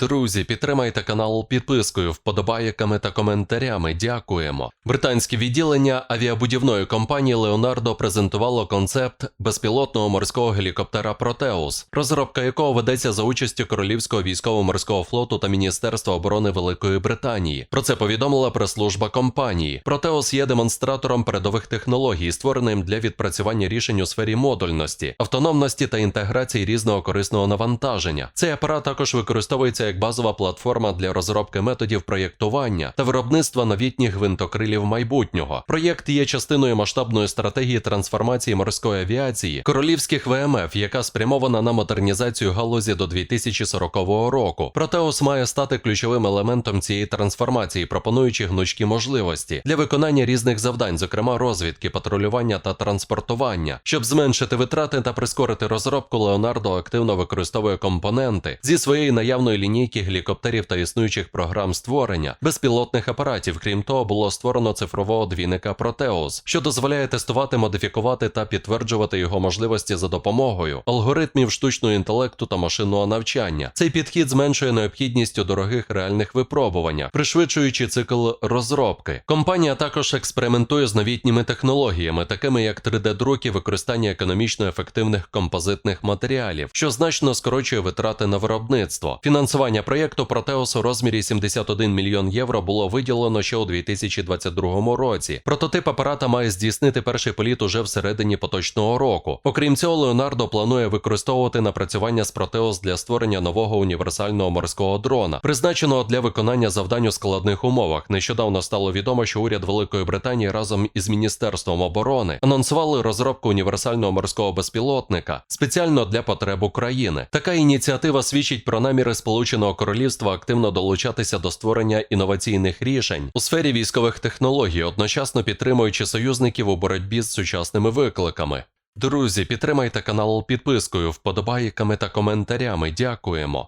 Друзі, підтримайте канал підпискою, вподобайками та коментарями. Дякуємо. Британське відділення авіабудівної компанії Leonardo презентувало концепт безпілотного морського гелікоптера Proteus, розробка якого ведеться за участю Королівського військово-морського флоту та Міністерства оборони Великої Британії. Про це повідомила прес-служба компанії. Proteus є демонстратором передових технологій, створеним для відпрацювання рішень у сфері модульності, автономності та інтеграції різного корисного навантаження. Цей апарат також використовується як базова платформа для розробки методів проєктування та виробництва новітніх гвинтокрилів майбутнього. Проєкт є частиною масштабної стратегії трансформації морської авіації королівських ВМФ, яка спрямована на модернізацію галузі до 2040 року. Протеус має стати ключовим елементом цієї трансформації, пропонуючи гнучкі можливості для виконання різних завдань, зокрема розвідки, патрулювання та транспортування. Щоб зменшити витрати та прискорити розробку, Леонардо активно використовує компоненти зі своєї наявної лінійки гелікоптерів та існуючих програм створення безпілотних апаратів. Крім того, було створено цифрового двійника Proteus, що дозволяє тестувати, модифікувати та підтверджувати його можливості за допомогою алгоритмів штучного інтелекту та машинного навчання. Цей підхід зменшує необхідність у дорогих реальних випробуваннях, пришвидшуючи цикл розробки. Компанія також експериментує з новітніми технологіями, такими як 3D-друк і використання економічно ефективних композитних матеріалів, що значно скорочує витрати на виробництво. Фінансування проєкту Proteus у розмірі 71 мільйон євро було виділено ще у 2022 році. Прототип апарата має здійснити перший політ уже всередині поточного року. Окрім цього, Леонардо планує використовувати напрацювання з Proteus для створення нового універсального морського дрона, призначеного для виконання завдань у складних умовах. Нещодавно стало відомо, що уряд Великої Британії разом із Міністерством оборони анонсували розробку універсального морського безпілотника спеціально для потреб України. Така ініціатива свідчить про наміри Сполученого Королівства активно долучатися до створення інноваційних рішень у сфері військових технологій, одночасно підтримуючи союзників у боротьбі з сучасними викликами. Друзі, підтримайте канал підпискою, вподобайками та коментарями. Дякуємо.